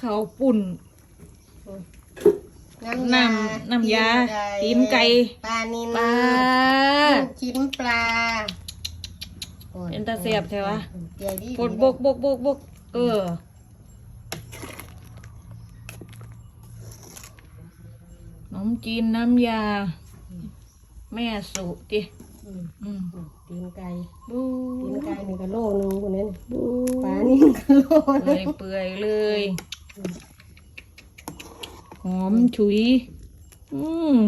ข้าวปุ่น น้ำน้ำยาตีนไก่ปลานิลปลาลูกชิ้นปลาโอ้ยเป็นตาเสียบใช่ปะใหญ่ดีบกบกบกบกบกเออขนมจีนน้ำยา แม่สุจิ อืมอืมตีนไก่บูตีนไก่นี่ก็โลนึงคนนี้บูปลานี่ก็โลเปื่อยเปื่อยเลย หอมฉุย อืม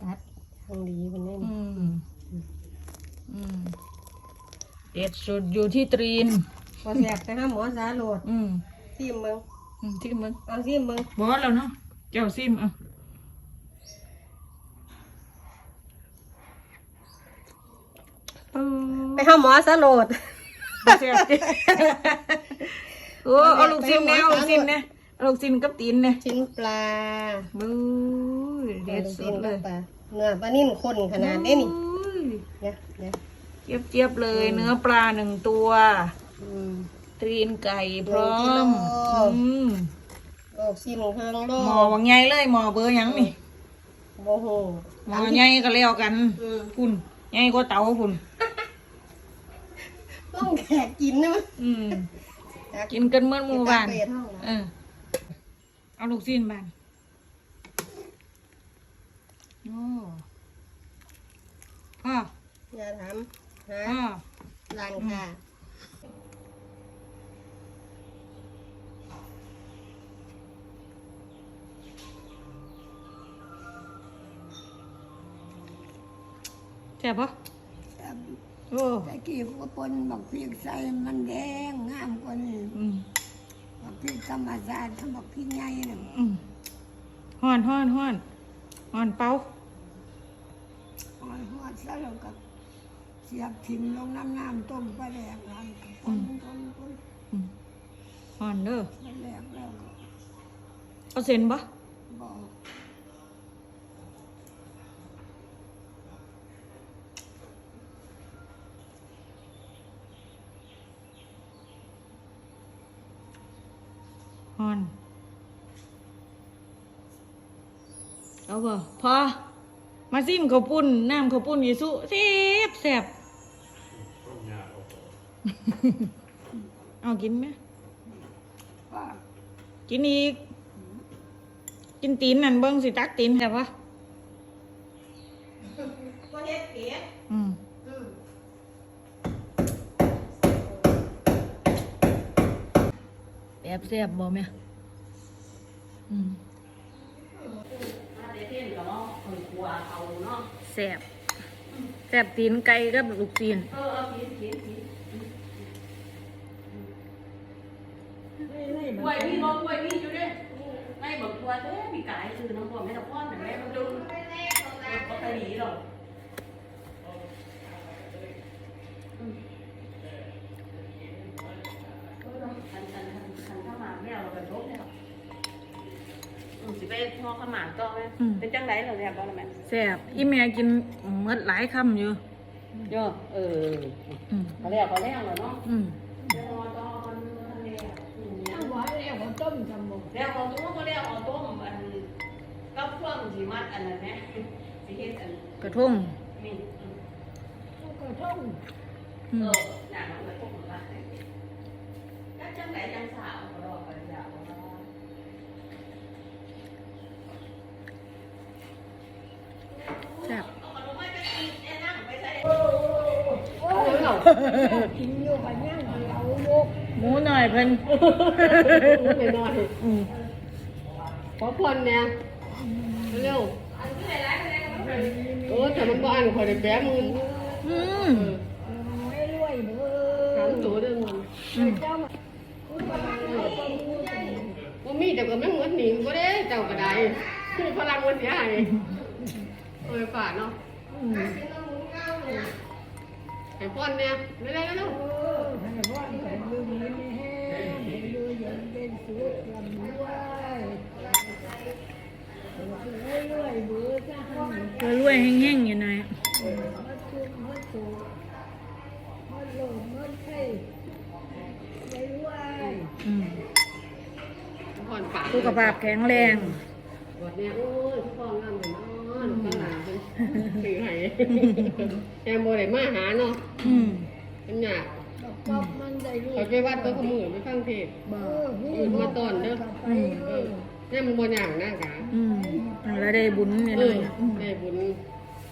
ตัดทางดีคนนี้อืมอืมเด็ดสุดอยู่ที่ตรีนพอแสบแต่ห้าหมอสาโหลดอืมซิมมึงอืมที่มึงเอาซิมมึงบอสแล้วเนาะเจ้าซิมอะ ไปห้าหมอสาโหลดเสียบจิโอ้เอาลูกซิมเนี่ยเอาลูกซิมเนี่ยเอาลูกซิมกับตีนเนี่ยชิ้นปลาบู๊ยเด็ดสุดเลยปลาเนื้อปลานิ่มข้นขนาดนี้นี่อุ้ยเนี่ยเนี่ยเจี๊ยบเจี๊ยบๆเลยเนื้อปลาหนึ่งตัวอืมตีนไก่พร้อหนึ่มงกิโลอืมโลกซิมเครื่องโลหมอวังใหญ่เลยหมอเบอร์หยังนี่โมโหหมอใหญ่ก็แล้วกันอืมคุณใหญ่กว่าเต๋าคุณ ต้องแขกกินนะมั้ยอืมกินกันเมื่อหมู่บ้านเปรตเท่าไหร่เออ เอาลูกซีนบ้านโอ้พ่ออย่าถามหาพ่อร้านค่ะแซ่บปะ โอ้ตะกี้ก็ปนบักพริกใส่มันแดงงามกว่านี้อืมบักพริกธรรมชาติทำบักพริกใหญ่น่ะอืมฮ้อนฮ้อนฮ้อนฮ้อนเป่าหอยหัวซะแล้วก็เสียบทิมลงน้ำน้ำต้มปลาแหลกหลังก็คนคนคนอืมฮ้อนเด้อปลาแหลกแล้วก็เอาเส้นปะบอก ฮ้อน เอาบ่พอ มาซิมข้าวปุ้น น้ำข้าวปุ้นยีสุแซ่บแซ่บเอากินไหมว่ากินอีก กินตีนนั่นเบิ้งสิตักตีนแซ่บปะก็เฮ็ดเปียกอืมแซ่ บแซ่บบ่แม่อืมแซ่บแซ่บตีนไก่กับลูกตีนกล้วยพี่น้องกล้วยพี่อยู่เด้ในบอกกล้วยเด้มีกายคือน้องบอกไม่ต้องป้อนแต่แม่มันจุนก็ไปหนีหรอกคันคันคันคันข้าวหมากแม่เราเป็นรบเนี่ยอืม สิไปพอข้าวหมากก็ไหมเป็นจังไรเราเนี่ยบ้างไหมแซ่บอีแม่กินหมดหลายคำอยู่เยอะเอออืมเขาเรียกเขาเรียกเหรอเนาะอืมเดี๋ยวรอตอนทะเลอะอืมถ้าหวานแล้วก็ต้มทำบ่แล้วเอาตัวก็เรียกเอาต้มอันกับพวกสีมัดอันนั้นแหละสีเฮ็ดอันกระทงนี่อืมก็ต้มอืเอมอหนังมันก็ต้มมาแล้วจังไหนจังสาวก็รอกันยาวว่า แซ่บ เอาขนมมาจะกินแน่นั่งไปใส่ กินอยู่กันย่างเดียวลูกหมูหน่อยเพิ่นไปหน่อยอืมขอพรเนี่ยเร็วโอ้แต่มันบ้านคอยได้แปะมืออืมไม่รวยเด้อถามตัวเด้อมึงอืมเจ้ามาว่ามีแต่ก็ไม่เหมือนหนิงก็ได้เจ้าก็ได้คือพลังมันเสียหายเออฝาดเนาะ ไอ้พ่อนเนี่ยเร็วๆเร็วเออให้ร้อนกันอยู่ดีไม่แห้งให้อยู่เย็นเป็นสุขลำรวยรวยๆเบื่อจ้าหันรวยๆแห้งๆอยู่หน่อยมันชุกมันสุกมันโลภมันไข่ไม่รวยอืมผ่อนปากสุขภาพแข็งแรงบทเนี้ยโอ้ยทุกคนงามเลยเนาะลูกก็หลานเป็น ถือให้แอมโบได้มาหาเนาะอืมมันยากก็มันได้ลูกเขาไปวัดตัวขมือไปฟังเทศน์เออนี่อื่นมาตอนเด้ออืมเออเนี่ยมันบ่ยากนะกะอืมแล้วได้บุญเนี่ยเอเลอยได้บุญ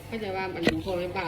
เขาจะว่ามันพ่อแม่บ้าน